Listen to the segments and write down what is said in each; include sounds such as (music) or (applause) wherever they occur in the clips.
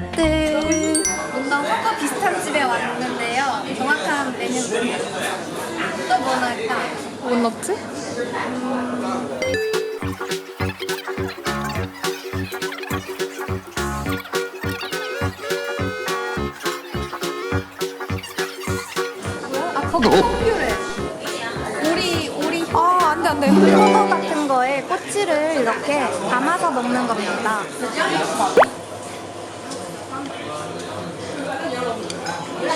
첫 번째 호텔. 뭔가 허거 비슷한 집에 왔는데요. 정확한 메뉴 모르겠어요. 또 뭐 넣을까? 뭐 넣지? 아, 거기 퓨래. 오리, 오리. 아, 안 돼, 안 돼. 허거 같은 거에 꼬치를 이렇게 담아서 먹는 겁니다.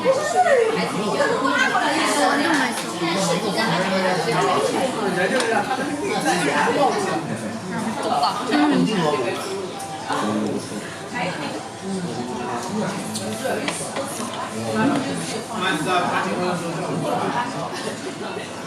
嗯。好的嗯的嗯好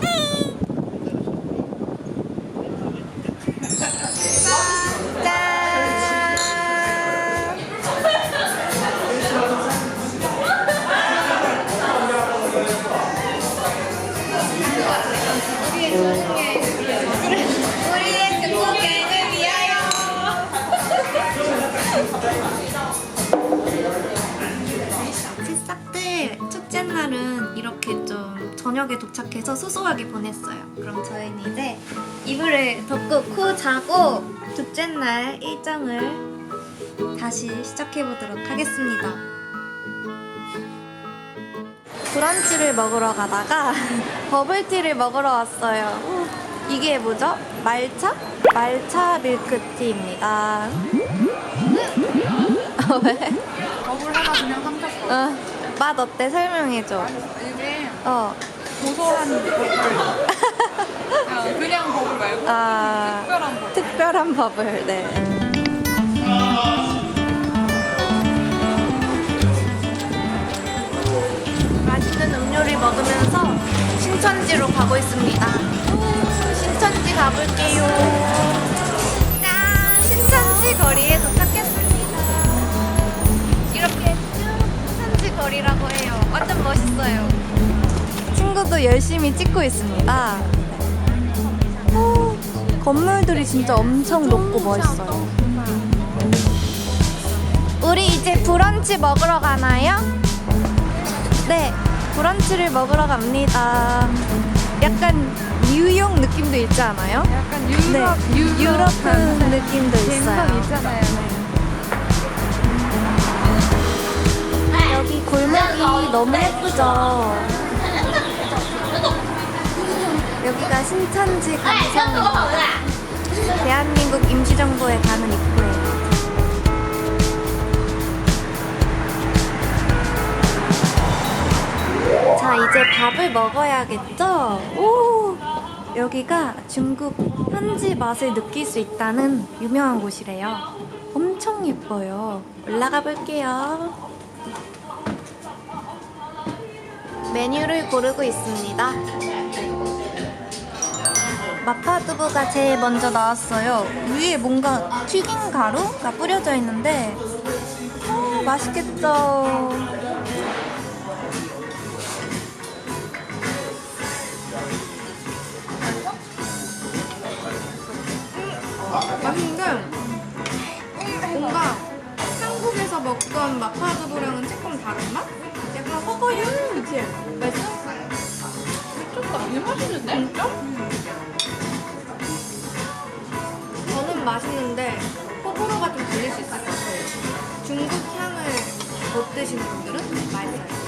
짠! 우리의 행복을 위하여. 새싹들 축제 날은 이렇게 좀 저녁에 도착해서 소소하게 보냈어요. 그럼 저희는 이제 이불을 덮고 코 자고 축제 날 일정을 다시 시작해 보도록 하겠습니다. 브런치를 먹으러 가다가 버블티를 먹으러 왔어요. 이게 뭐죠? 말차? 말차 밀크티입니다. (laughs) 어, 왜? 버블 하나 그냥 삼켰어. 어, 맛 어때? 설명해줘. 이게 어, 고소한 버블. 그냥, 그냥 버블 말고 아, 특별한 버블. 특별한 버블, 네. 맛있는 음료를 먹으면서 신천지로 가고 있습니다. 우, 신천지 가볼게요. 짠! 신천지 거리에 도착했습니다. 이렇게 쭉 신천지 거리라고 해요. 완전 멋있어요. 친구도 열심히 찍고 있습니다. 오, 건물들이 진짜 엄청 높고 멋있어요. 우리 이제 브런치 먹으러 가나요? 네, 브런치를 먹으러 갑니다. 약간 뉴욕 느낌도 있지 않아요? 약간 유럽, 네. 유럽, 유럽한 느낌도 있어요. 있잖아요. 네. 여기 골목이 너무 예쁘죠? 여기가 신천지 감성 대한민국 임시정부에 가는 입구예요. 자, 이제 밥을 먹어야겠죠? 오! 여기가 중국 현지 맛을 느낄 수 있다는 유명한 곳이래요. 엄청 예뻐요. 올라가 볼게요. 메뉴를 고르고 있습니다. 마파두부가 제일 먼저 나왔어요. 위에 뭔가 튀긴 가루가 뿌려져 있는데, 어, 맛있겠죠? 먹던 마파두부랑은 조금 다른 맛? 약간 허거유? 그치? 맛있어? 미쳤다. 이 맛있는데? 진짜? 저는 맛있는데 호불호가 좀 들릴 수 있을 것 같아요. 중국 향을 못 드시는 분들은 맛있어요.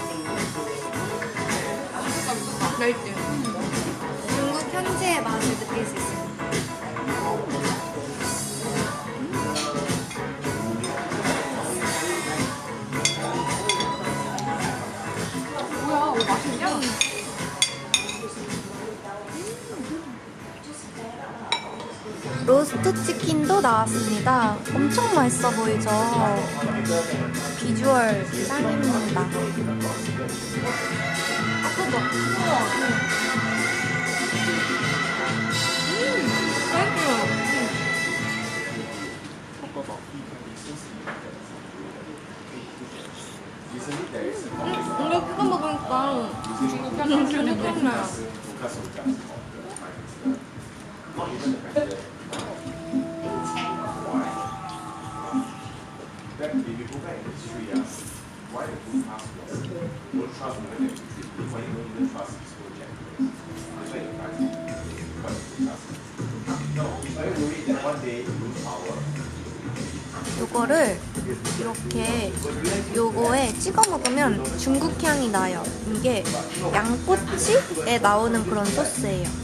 맛있지? 중국 현지의 맛을 느낄 수 있어요. 로스트 치킨도 나왔습니다. 엄청 맛있어 보이죠? 비주얼 짱입니다. 이거 그거 먹으니까 향 생각나요. 요거를 이렇게 요거에 찍어 먹으면 중국 향이 나요. 이게 양꼬치에 나오는 그런 소스예요.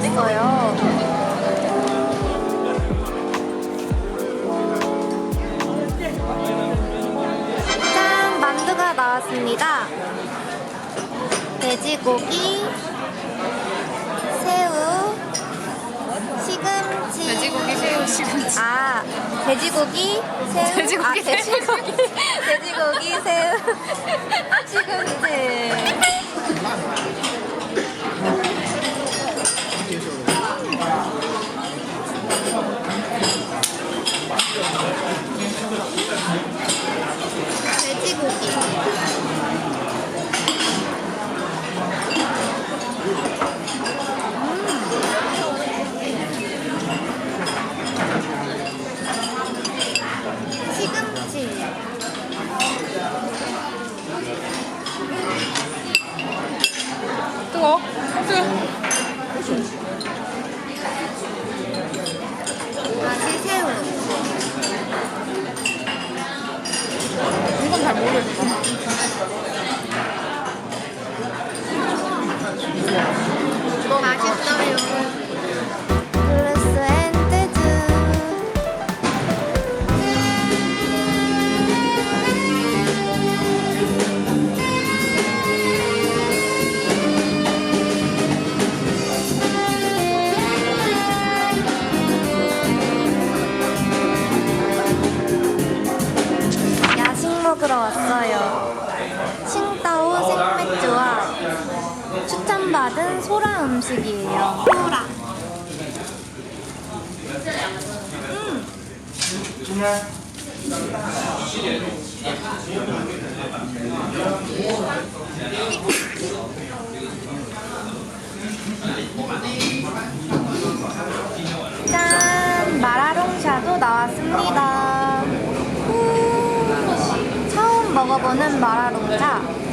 시켰어요. 짠! 만두가 나왔습니다. 돼지고기, 새우, 시금치. 돼지고기, 새우, 시금치. 아, 돼지고기, 새우. 돼지고기, 아, 돼지고기, (laughs) 돼지고기, 새우, 시금치. 짠! 마라롱샤도 나왔습니다. 우, 처음 먹어보는 마라롱샤.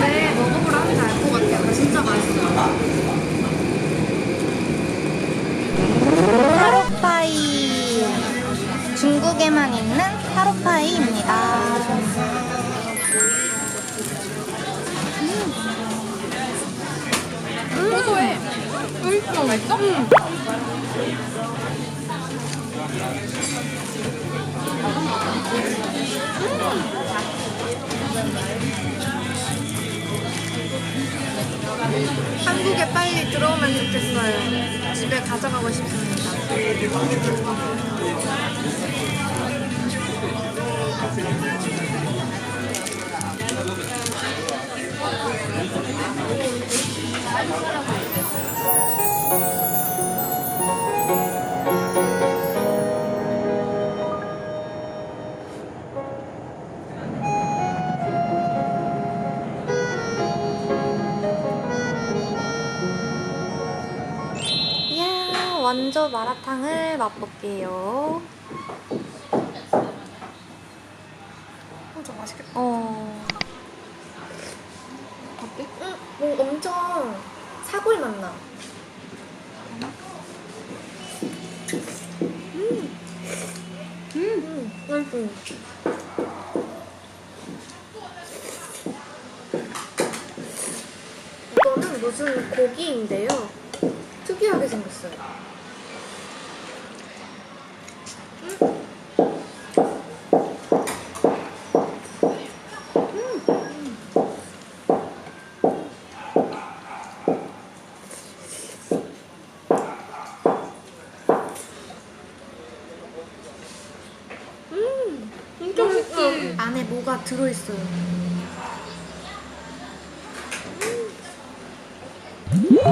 네, 마라탕을 맛볼게요. 진짜 맛있겠다. 어. 어때? 응, 뭐 엄청 사골 맛 나. 음. 음. 음. 이거는 무슨 고기인데요. 특이하게 생겼어요. 진짜 맛있지? 안에 뭐가 들어있어요.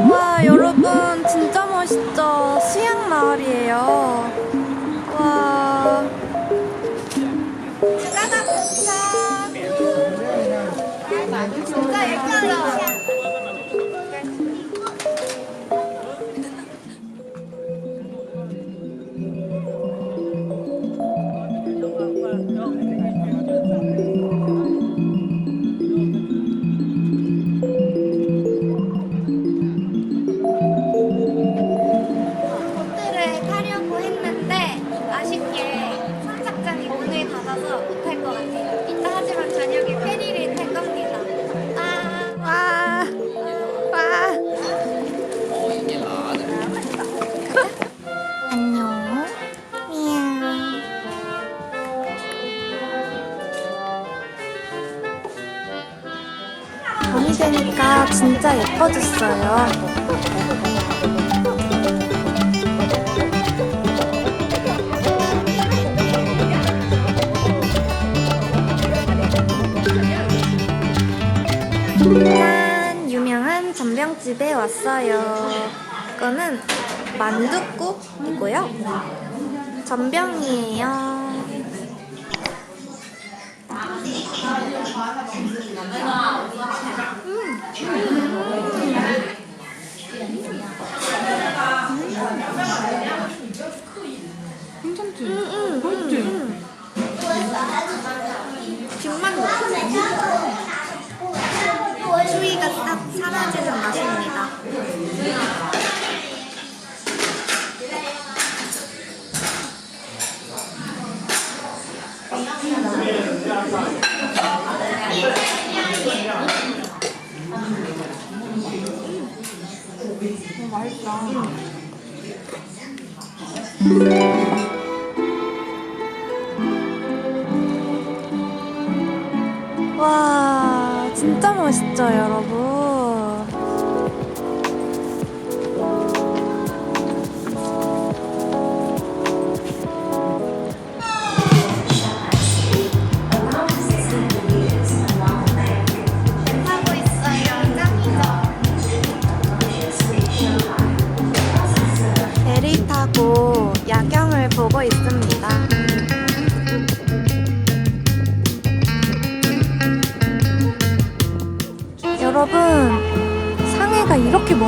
와 여러분 진짜 멋있죠? 수양 마을이에요. 같아서 못할 것 같아요. 이따 하지만 저녁에 페리를 탈 겁니다. 와. 와. 와. 안녕. 미야. 밤이 되니까 진짜 예뻐졌어요. 집에 왔어요. 이거는 만둣국이고요. 전병이에요. 괜찮지? 음, 맛있지? 김만 넣고 싹 사라지는 맛입니다. 와, 진짜 멋있죠, 여러분.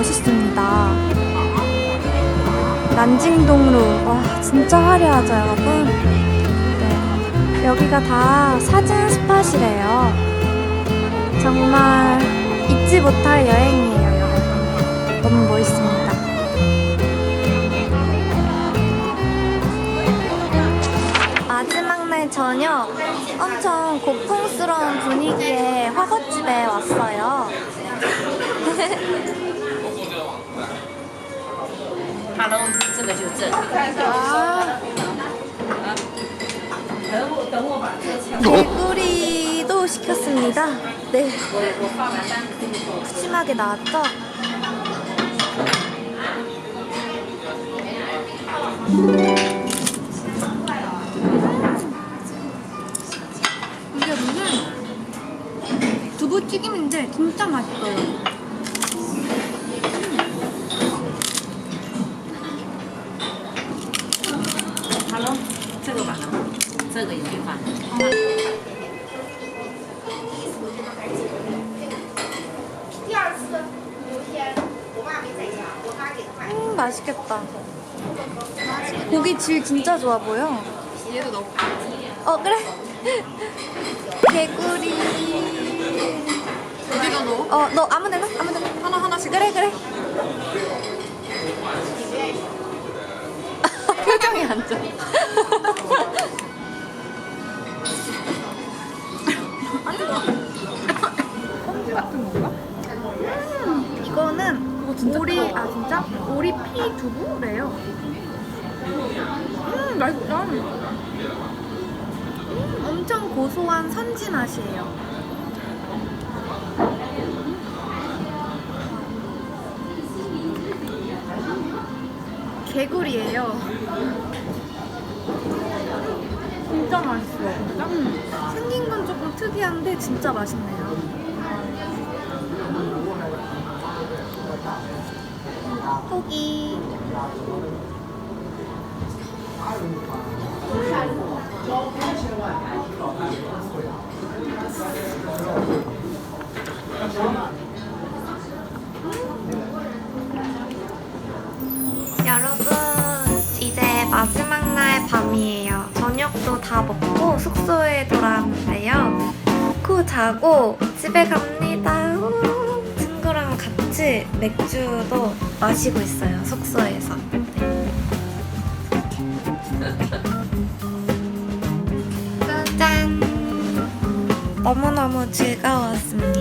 멋있습니다. 난징동로, 와, 진짜 화려하죠, 여러분? 네. 여기가 다 사진 스팟이래요. 정말 잊지 못할 여행이에요. 너무 멋있습니다. 마지막 날 저녁 엄청 고풍스러운 분위기의 화거집에 왔어요. (laughs) 哈喽，这个就这。 아, 等我等我把这个枪。 개구리도 시켰습니다. 네, 我我放完单子给你做。 푸짐하게 나왔죠? 이게 무슨 두부튀김인데 진짜 맛있어요. 맛있겠다. 고기 질 진짜 좋아 보여. 얘도 넣고. 어, 그래. 개구리. 어디다 넣어? 어, 너 아무 데나? 아무 데나. 하나 하나씩. 그래, 그래. (laughs) 표정이 안 좋아. (laughs) 콩 같은 건가? 오리. 아 진짜 오리 피 두부래요. 음 맛있다. 엄청 고소한 선지 맛이에요. 개구리예요. 진짜 맛있어. 음, 생긴 건 조금 특이한데 진짜 맛있네요. 고기. 여러분, 이제 마지막 날 밤이에요. 저녁도 다 먹고 숙소에 돌아왔는데요. 코 자고 집에 갑니다. 우, 친구랑 같이 맥주도 마시고 있어요. 숙소에서. 짠! 너무너무 즐거웠습니다.